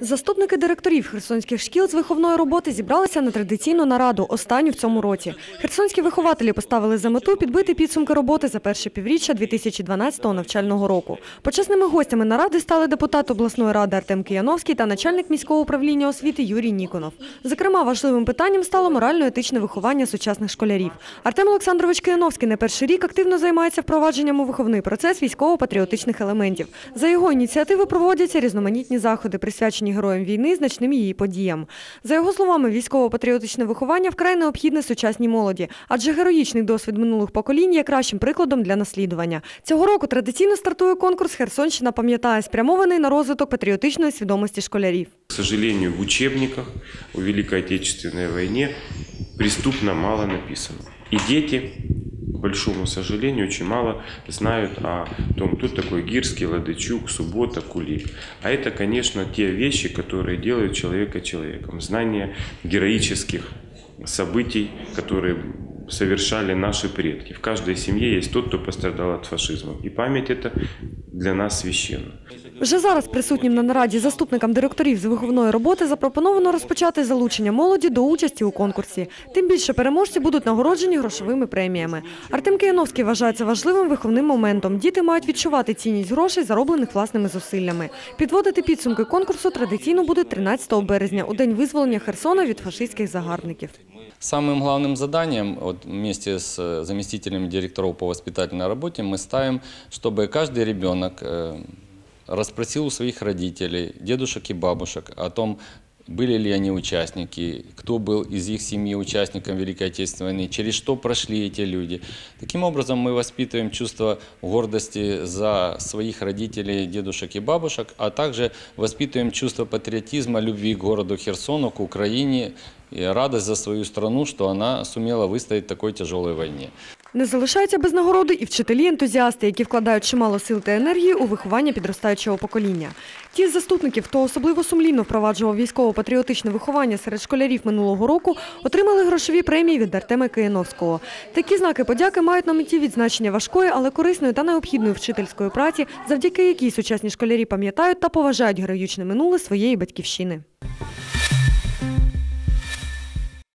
Заступники директорів херсонських шкіл з виховної роботи зібралися на традиційну нараду, останню в цьому році. Херсонські вихователі поставили за мету підбити підсумки роботи за перше півріччя 2012 навчального року. Почесними гостями наради стали депутат обласної ради Артем Кияновський та начальник міського управління освіти Юрій Ніконов. Зокрема, важливим питанням стало морально-етичне виховання сучасних школярів. Артем Олександрович Кияновський не перший рік активно займається впровадженням у виховний процес військово-патріотичних елементів. За його ініціативи проводяться різноманітні заходи, присвячені героям війни, значним її подіям. За його словами, військово-патріотичне виховання вкрай необхідне сучасній молоді, адже героїчний досвід минулих поколінь є кращим прикладом для наслідування. Цього року традиційно стартує конкурс Херсонщина пам'ятає, спрямований на розвиток патріотичної свідомості школярів. К сожалению, в учебниках о Великой Отечественной войне преступно мало написано. И дети, большому сожалению, очень мало знают о том, кто такой Гирский, Ладычук, Суббота, Кулик. А это, конечно, те вещи, которые делают человека человеком. Знание героических событий, которые совершали наши предки. В каждой семье есть тот, кто пострадал от фашизма. И память это для нас священна. Вже зараз присутнім на нараді заступникам директорів з виховної роботи запропоновано розпочати залучення молоді до участі у конкурсі. Тим більше переможці будуть нагороджені грошовими преміями. Артем Кияновський вважає це важливим виховним моментом. Діти мають відчувати цінність грошей, зароблених власними зусиллями. Підводити підсумки конкурсу традиційно буде 13 березня, у день визволення Херсона від фашистських загарбників. Самым главным заданием вот, вместе с э, заместителем директоров по воспитательной работе мы ставим, чтобы каждый ребенок э, расспросил у своих родителей, дедушек и бабушек о том, были ли они участники, кто был из их семьи участником Великой Отечественной войны, через что прошли эти люди. Таким образом, мы воспитываем чувство гордости за своих родителей, дедушек и бабушек, а также воспитываем чувство патриотизма, любви к городу Херсону, к Украине, и радость за свою страну, что она сумела выстоять в такой тяжелой войне. Не залишаються без нагороди і вчителі-ентузіасти, які вкладають чимало сил та енергії у виховання підростаючого покоління. Ті з заступників, хто особливо сумлінно впроваджував військово-патріотичне виховання серед школярів минулого року, отримали грошові премії від Артема Кияновського. Такі знаки подяки мають на меті відзначення важкої, але корисної та необхідної вчительської праці, завдяки якій сучасні школярі пам'ятають та поважають героїчне минуле своєї батьківщини.